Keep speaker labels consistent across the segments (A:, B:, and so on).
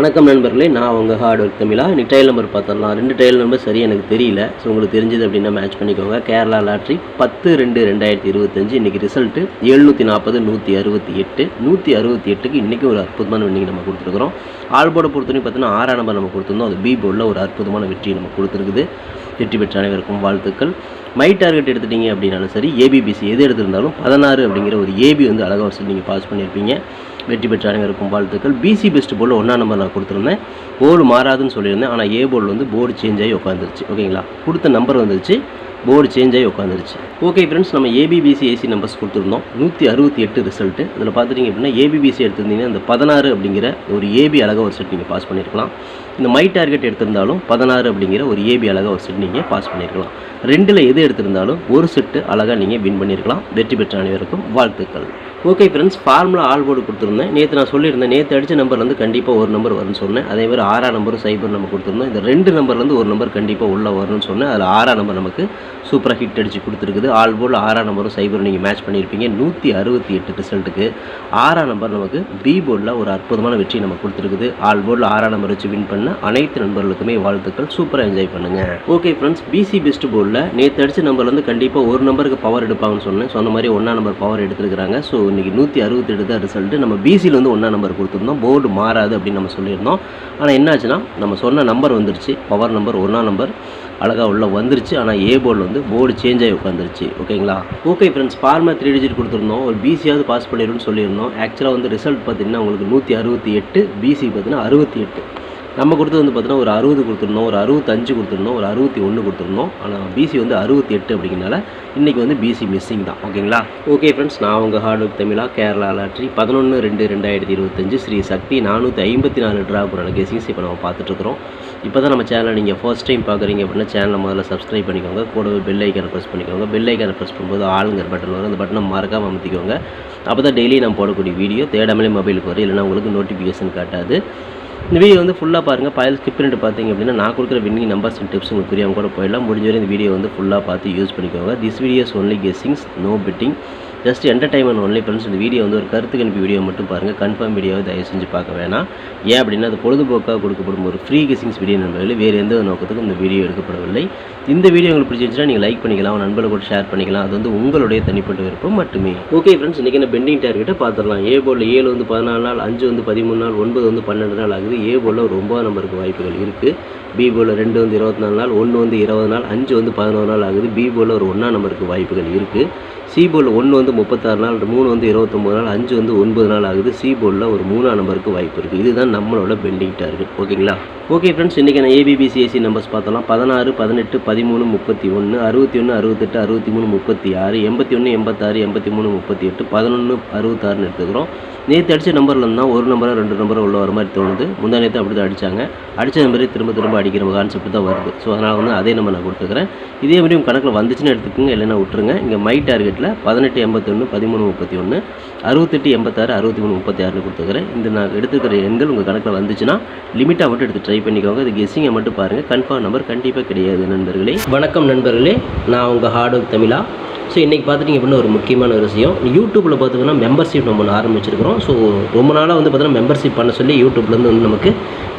A: வணக்கம் நண்பர்களே நான் உங்கள் ஹார்ட் ஒர்க் தமிழா. இன்னைக்கு ட்ரையல் நம்பர் பார்த்துடலாம். ரெண்டு ட்ரையல் நம்பர் சரி எனக்கு தெரியல. ஸோ உங்களுக்கு தெரிஞ்சது அப்படின்னா மேட்ச் பண்ணிக்கோங்க. கேரளா லாட்ரி பத்து ரெண்டு ரெண்டாயிரத்தி இருபத்தஞ்சு. இன்றைக்கி ரிசல்ட்டு எழுநூற்றி நாற்பது நூற்றி அறுபத்தி எட்டு. நூற்றி அறுபத்தி எட்டுக்கு இன்றைக்கி ஒரு அற்புதமான வின்னிங் நம்ம கொடுத்துருக்குறோம். ஆல் போர்டை பொறுத்தவரைக்கும் பார்த்தீங்கன்னா ஆறாம் நம்பர் நம்ம கொடுத்துருந்தோம். அது பி போர்டில் ஒரு அற்புதமான வெற்றி நம்ம கொடுத்துருக்குது. வெற்றி பெற்ற அனைவருக்கும் வாழ்த்துக்கள். மை டார்கெட் எடுத்துட்டீங்க அப்படின்னாலும் சரி ஏபிபிசி எது எடுத்திருந்தாலும் பதினாறு அப்படிங்கிற ஒரு ஏபி வந்து அழகாக வச்சு நீங்கள் பாஸ் பண்ணியிருப்பீங்க. வெற்றி பெற்ற அனைவருக்கும் வாழ்த்துக்கள். பிசி பெஸ்ட் போல் ஒன்றா நம்பர் நான் கொடுத்துருந்தேன். போர்டு மாறாதுன்னு சொல்லியிருந்தேன். ஆனால் ஏ போர்டில் வந்து போர்டு சேஞ்ச் ஆகி உட்காந்துருச்சு ஓகேங்களா கொடுத்த நம்பர் வந்துருச்சு. போர்டு சேஞ்ச் ஆகி உட்காந்துருச்சு ஓகே ஃப்ரெண்ட்ஸ் நம்ம ஏபிபிசி ஏசி நம்பர்ஸ் கொடுத்துருந்தோம். நூற்றி அறுபத்தி எட்டு ரிசல்ட்டு அதில் பார்த்துட்டிங்க அப்படின்னா ஏபிபிசி எடுத்திருந்தீங்கன்னா அந்த பதினாறு அப்படிங்கிற ஒரு ஏபி அழகாக ஒரு செட் நீங்கள் பாஸ் பண்ணியிருக்கலாம் இந்த மை டார்கெட் எடுத்திருந்தாலும் பதினாறு அப்படிங்கிற ஒரு ஏபி அழகாக ஒரு செட் நீங்கள் பாஸ் பண்ணியிருக்கலாம் ரெண்டில் எது எடுத்திருந்தாலும் ஒரு செட்டு அழகாக நீங்கள் வின் பண்ணியிருக்கலாம் வெற்றி பெற்ற அனைவருக்கும் வாழ்த்துக்கள். Okay friends formula all board கொடுத்துருந்தேன். நேற்று நான் சொல்லியிருந்தேன் நேற்று அடித்த நம்பர்லேருந்து கண்டிப்பாக ஒரு நம்பர் வரும்னு சொன்னேன். அதே மாதிரி ஆறாம் நம்பரும் சைபர் நம்ம கொடுத்துருந்தோம். இந்த ரெண்டு நம்பர்லேருந்து ஒரு நம்பர் கண்டிப்பாக உள்ளே வரும்னு சொன்னேன். அதில் ஆறாம் நம்பர் நமக்கு சூப்பராக ஹிட் அடித்து கொடுத்துருக்குது. ஆல் போர்டில் ஆறாம் நம்பரும் சைபர் நீங்கள் மேட்ச் பண்ணியிருப்பீங்க. நூற்றி அறுபத்தி எட்டு ரிசல்ட்டுக்கு ஆறாம் நம்பர் நமக்கு பி போர்டில் ஒரு அற்புதமான வெற்றி நம்ம கொடுத்துருக்குது. ஆல் போர்டில் ஆறாம் நம்பர் வச்சு வின் பண்ண அனைத்து நண்பர்களுக்குமே வாழ்த்துக்கள். சூப்பராக என்ஜாய் பண்ணுங்கள் ஓகே ஃப்ரெண்ட்ஸ் பிசி பெஸ்ட் போர்டில் நேற்று அடித்த நம்பர்லேருந்து கண்டிப்பாக ஒரு நம்பருக்கு பவர் எடுப்பாங்கன்னு சொன்னேன். சொன்ன மாதிரி ஒன்றா நம்பர் பவர் எடுத்துருக்காங்க ஸோ இன்றைக்கி நூற்றி அறுபத்தெட்டு தான் ரிசல்ட்டு நம்ம பிசியில் வந்து ஒன்றா நம்பர் கொடுத்துருந்தோம். போர்டு மாறாது அப்படின்னு நம்ம சொல்லியிருந்தோம். ஆனால் என்னாச்சுன்னா நம்ம சொன்ன நம்பர் வந்துருச்சு. பவர் நம்பர் ஒன்றா நம்பர் அழகாக உள்ளே வந்துருச்சு. ஆனால் ஏ போர்டில் வந்து போர்டு சேஞ்ச் ஆகி உட்காந்துருச்சு ஓகேங்களா okay friends formula three digit கொடுத்துருந்தோம். ஒரு பிசியாவது பாஸ் பண்ணிடும்னு சொல்லியிருந்தோம். ஆக்சுவலாக வந்து ரிசல்ட் பார்த்தீங்கன்னா உங்களுக்கு நூற்றி அறுபத்தி எட்டு பிசி பார்த்தீங்கன்னா அறுபத்தி எட்டு. நம்ம கொடுத்தது வந்து பார்த்தோன்னா ஒரு அறுபது கொடுத்துருந்தோம் ஒரு அறுபத்தஞ்சு கொடுத்துருந்தோம் ஒரு அறுபத்தி ஒன்று கொடுத்துருந்தோம் ஆனால் பிசி வந்து அறுபத்தி எட்டு அப்படிங்கிறனால இன்றைக்கி வந்து பிசி மிஸ்ஸிங் தான். ஓகேங்களா ஓகே ஃப்ரெண்ட்ஸ் நான் உங்கள் ஹார்ட் ஒர்க் தமிழா கேரளா லாட்ரி பதினொன்று ரெண்டு ரெண்டாயிரத்தி இருபத்தஞ்சு ஸ்ரீ சக்தி நானூற்றி ஐம்பத்தி நாலு ட்ரா போகிற கேசிங்ஸ் இப்போ நம்ம பார்த்துட்ருக்குறோம். இப்போ தான் நம்ம சேனலை நீங்கள் ஃபர்ஸ்ட் டைம் பார்க்குறீங்க அப்படின்னா சேனலை முதல்ல சப்ஸ்கிரைப் பண்ணிக்கோங்க. கூடவே பெல் ஐக்கானை ப்ரெஸ் பண்ணிக்கோங்க. பெல் ஐக்கானை ப்ரெஸ் பண்ணும்போது ஆளுங்கிற பட்டன் வரும். அந்த பட்டனை மறக்காமல் அமைத்திக்கோங்க. அப்போ தான் டெய்லி நான் போடக்கூடிய வீடியோ தேடாமலே மொபைலுக்கு வரும். இல்லைனா உங்களுக்கு நோட்டிஃபிகேஷன் காட்டாது. இந்த வீடியோ வந்து ஃபுல்லாக பாருங்கள் பயல் ஸ்கிப் பண்ணிட்டு பார்த்தீங்க அப்படின்னா நான் கொடுக்குற வின்னிங் நம்பர்ஸ் அண்ட் டிப்ஸ் உங்களுக்கு புரியாமல் கூட போயிடலாம். முடிஞ்ச வரை இந்த வீடியோ வந்து ஃபுல்லாக பார்த்து யூஸ் பண்ணிக்கோங்க. This videos only guessings no betting just entertainment only friends இந்த வீடியோ வந்து ஒரு கருத்து கணிப்பு வீடியோ மட்டும் பாருங்கள் கன்ஃபார்ம் வீடியோவை தயவு செஞ்சு பார்க்க வேணாம். ஏன் அப்படின்னா அது பொழுதுபோக்காக கொடுக்கப்படும் ஒரு ஃப்ரீ கிசிங்ஸ் வீடியோ நண்பர்கள் வேறு எந்த நோக்கத்துக்கும் இந்த வீடியோ எடுக்கப்படவில்லை. இந்த வீடியோ உங்களுக்கு பிடிச்சிருந்துச்சுன்னா நீங்கள் லைக் பண்ணிக்கலாம். நண்பர்கள் கூட ஷேர் பண்ணிக்கலாம். அது வந்து உங்களுடைய தனிப்பட்ட விருப்பம் மட்டுமே. ஓகே ஃப்ரெண்ட்ஸ் இன்றைக்கி என்ன பெண்டிங் டார்கெட்டை பார்த்துடலாம் ஏ போலில் ஏழு வந்து பதினாலு நாள் அஞ்சு வந்து பதிமூணு நாள் ஒன்பது வந்து பன்னெண்டு நாள் ஆகுது. ஏ போலில் ஒரு ஒன்பது நம்பருக்கு வாய்ப்புகள் இருக்குது பி போலில் ரெண்டு வந்து இருபத்தி நாலு நாள் ஒன்று வந்து இருபது நாள் அஞ்சு வந்து பதினோரு நாள் ஆகுது. பி போலில் ஒரு ஒன்றா நம்பருக்கு வாய்ப்புகள் இருக்குது சி போர்டில் ஒன்று வந்து முப்பத்தாறு நாள் மூணு வந்து இருபத்தொம்போது நாள் அஞ்சு வந்து ஒன்பது நாள் ஆகுது. சி ஒரு மூணாம் நம்பருக்கு வாய்ப்பு இருக்குது இதுதான் நம்மளோட பெண்டிங் டார்கெட் ஓகேங்களா? ஓகே ஃப்ரெண்ட்ஸ் இன்றைக்கி நான் A B B C S C numbers பார்த்தலாம். பதினாறு பதினெட்டு பதிமூணு முப்பத்தி ஒன்று அறுபத்தி ஒன்று அறுபத்தெட்டு அறுபத்தி மூணு முப்பத்தி ஆறு எண்பத்தி ஒன்று எண்பத்தாறு எண்பத்தி மூணு முப்பத்தி எட்டு பதினொன்று அறுபத்தாறுன்னு எடுத்துக்கிறோம். நேற்று அடித்த நம்பரில் இருந்தால் ஒரு நம்பரோ ரெண்டு நம்பரோ உள்ள வர மாதிரி தோணுது. முந்தா நேற்று அப்படி தான் அடித்தாங்க அடித்த நம்பரே திரும்ப திரும்ப அடிக்கிற கான்செப்ட் தான் வருது. ஸோ அதனால் வந்து அதே நம்பர் நான் கொடுத்துக்கிறேன். இதே மாதிரி உங்கள் கணக்கில் வந்துச்சுன்னு எடுத்துக்கோங்க. இல்லைன்னா விட்டுருங்க. இங்கே மை டார்கெட்டில் பதினெட்டு எண்பத்தொன்று பதிமூணு முப்பத்தி ஒன்று அறுபத்தெட்டு எண்பத்தாறு அறுபத்தி மூணு முப்பத்தி ஆறுனு கொடுத்துக்கிறேன் இந்த நான் எடுத்துக்கிற எண்கள் உங்கள் கணக்கில் வந்துச்சுன்னா லிமிட்டாக மட்டும் எடுத்து ட்ரை பண்ணிக்கோங்க. இது கெஸ்ஸிங்கை மட்டும் பாருங்கள் கன்ஃபார்ம் நம்பர் கண்டிப்பாக கிடையாது நண்பர்களே. வணக்கம் நண்பர்களே. நான் உங்கள் ஹார்ட் ஒர்க் தமிழா. ஸோ இன்றைக்கி பார்த்துட்டிங்க அப்படின்னா ஒரு முக்கியமான ஒரு விஷயம். யூடியூப்பில் பார்த்தீங்கன்னா மெம்பர்ஷிப் நம்ம ஒன்று ஆரம்பிச்சிருக்கிறோம். ஸோ ரொம்ப நாளாக வந்து பார்த்தீங்கன்னா மெம்பர்ஷிப் பண்ண சொல்லி யூடியூப்லேருந்து வந்து நமக்கு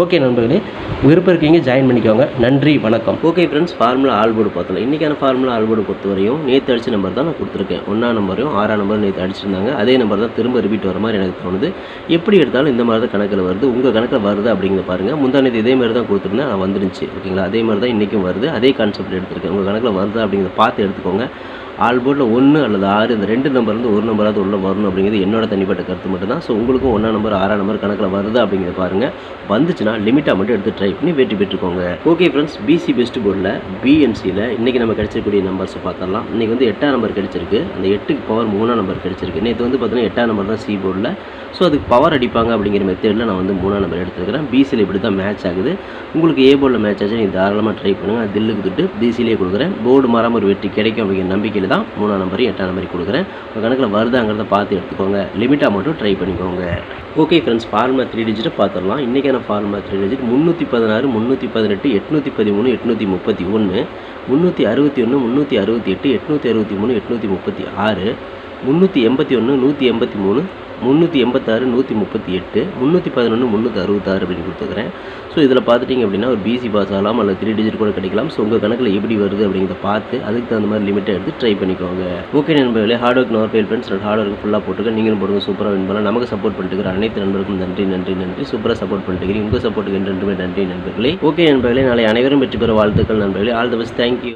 A: ஓகே நண்பர்களே விருப்பம் இருக்கீங்க ஜாயின் பண்ணிக்கோங்க. நன்றி வணக்கம். ஓகே ஃப்ரெண்ட்ஸ் ஃபார்முலா ஆல்போர்டு பார்த்தோம் இன்றைக்கான ஃபார்முலா ஆல்போர்டு பொறுத்தவரையும் நேற்று அடிச்ச நம்பர் தான் நான் கொடுத்துருக்கேன். ஒன்றா நம்பரையும் ஆறாம் நம்பர் நேற்று அடிச்சிருந்தாங்க. அதே நம்பர் தான் திரும்ப ரிப்பீட் வர மாதிரி எனக்கு தோணுது. எப்படி எடுத்தாலும் இந்த மாதிரி தான் கணக்கில் வருது. உங்கள் கணக்கில் வருது அப்படிங்கிறத பாருங்கள் முந்தானது இதே மாதிரி தான் கொடுத்துருந்தேன். நான் வந்துருந்துச்சு. ஓகேங்களா? அதே மாதிரி தான் இன்றைக்கும் வருது. அதே கான்செப்ட் எடுத்துருக்கேன். உங்கள் கணக்கில் வருதா அப்படிங்கிறத பார்த்து எடுத்துக்கோங்க. ஆல் போர்டில் ஒன்று அல்லது ஆறு இந்த ரெண்டு நம்பர்லேருந்து ஒரு நம்பராவது உள்ள வரணும் அப்படிங்கிறது என்னோட தனிப்பட்ட கருத்து மட்டும் தான் ஸோ உங்களுக்கும் ஒன்றா நம்பர் ஆறாம் நம்பர் கணக்கில் வருது அப்படிங்கிறத பாருங்கள் வந்துச்சுன்னா லிமிட்டாக மட்டும் எடுத்து ட்ரை பண்ணி வெற்றி பெற்றுக்கோங்க. ஓகே ஃப்ரெண்ட்ஸ் பிசி பெஸ்ட் போர்டில் பிஎன்சியில் இன்றைக்கி நம்ம கிடைச்சிருக்கக்கூடிய நம்பர்ஸை பார்த்துடலாம். இன்றைக்கி வந்து எட்டாம் நம்பர் கிடச்சிருக்கு. அந்த எட்டுக்கு பவர் மூணாம் நம்பர் கிடச்சிருக்கு. நேற்று வந்து பார்த்தீங்கன்னா எட்டாம் நம்பர் தான் சி போர்டில் ஸோ அதுக்கு பவர் அடிப்பாங்க அப்படிங்கிற மெத்தேடில் நான் வந்து மூணாம் நம்பர் எடுத்துருக்கிறேன். பிசியில் இப்படி தான் மேட்ச் ஆகுது. உங்களுக்கு ஏ போர்டில் மேட்ச் ஆச்சு நீங்கள் தாராளமாக ட்ரை பண்ணுங்கள் தில்லுக்கு தொட்டு பிசிலேயே கொடுக்குறேன். போர்டு மாறாமல் ஒரு வெற்றி கிடைக்கும் அப்படிங்கிற நம்பிக்கையில் தான் மூணாம் நம்பரையும் எட்டாம் நம்பரையும் கொடுக்குறேன். உங்கள் கணக்கில் வருதாங்கிறத பார்த்து எடுத்துக்கோங்க. லிமிட்டாக மட்டும் ட்ரை பண்ணிக்கோங்க. ஓகே ஃப்ரெண்ட்ஸ் ஃபார்மா த்ரீ டிஜிட்டை பார்த்துடலாம். இன்றைக்கான ஃபார்மா த்ரீ டிஜிட் முந்நூற்றி பதினாறு முந்நூற்றி பதினெட்டு எட்நூற்றி பதிமூணு எட்நூற்றி முப்பத்தி ஒன்று முந்நூற்றி அறுபத்தி ஒன்று முந்நூற்றி அறுபத்தி எட்டு எட்நூற்றி அறுபத்தி மூணு எட்நூற்றி முப்பத்தி ஆறு முந்நூற்றி எண்பத்தி ஒன்று நூற்றி எண்பத்தி மூணு முந்நூற்றி எண்பத்தாறு நூற்றி முப்பத்தி எட்டு முந்நூற்றி பதினொன்று முந்நூற்றி அறுபத்தாறு அப்படின்னு கொடுத்துக்கிறேன் ஸோ இதில் பார்த்துட்டிங்க அப்படின்னா ஒரு பிசி பாஸ் ஆகலாம் அல்லது த்ரீ டிஜிட் கூட கிடைக்கலாம். ஸோ உங்கள் கணக்கில் எப்படி வருது அப்படிங்கிறத பார்த்து அதுக்கு தகுந்த மாதிரி லிமிட்டை எடுத்து ட்ரை பண்ணிக்கோங்க. ஓகே நண்பர்களே hard work nor fail friends hard work ஃபுல்லாக போட்டுக்க. நீங்களும் போடுங்க சூப்பராக வின் பண்ணலாம். நமக்கு சப்போர்ட் பண்ணிட்டு அனைத்து நண்பருக்கும் நன்றி நன்றி நன்றி. சூப்பராக சப்போர்ட் பண்ணிட்டு உங்கள் சப்போர்ட்டுக்கு என்றென்றுமே நன்றி நண்பர்களே. ஓகே நண்பர்களே நாளை அனைவரும் வெற்றி பெற வாழ்த்துக்கள் நண்பர்களே. All the best thank you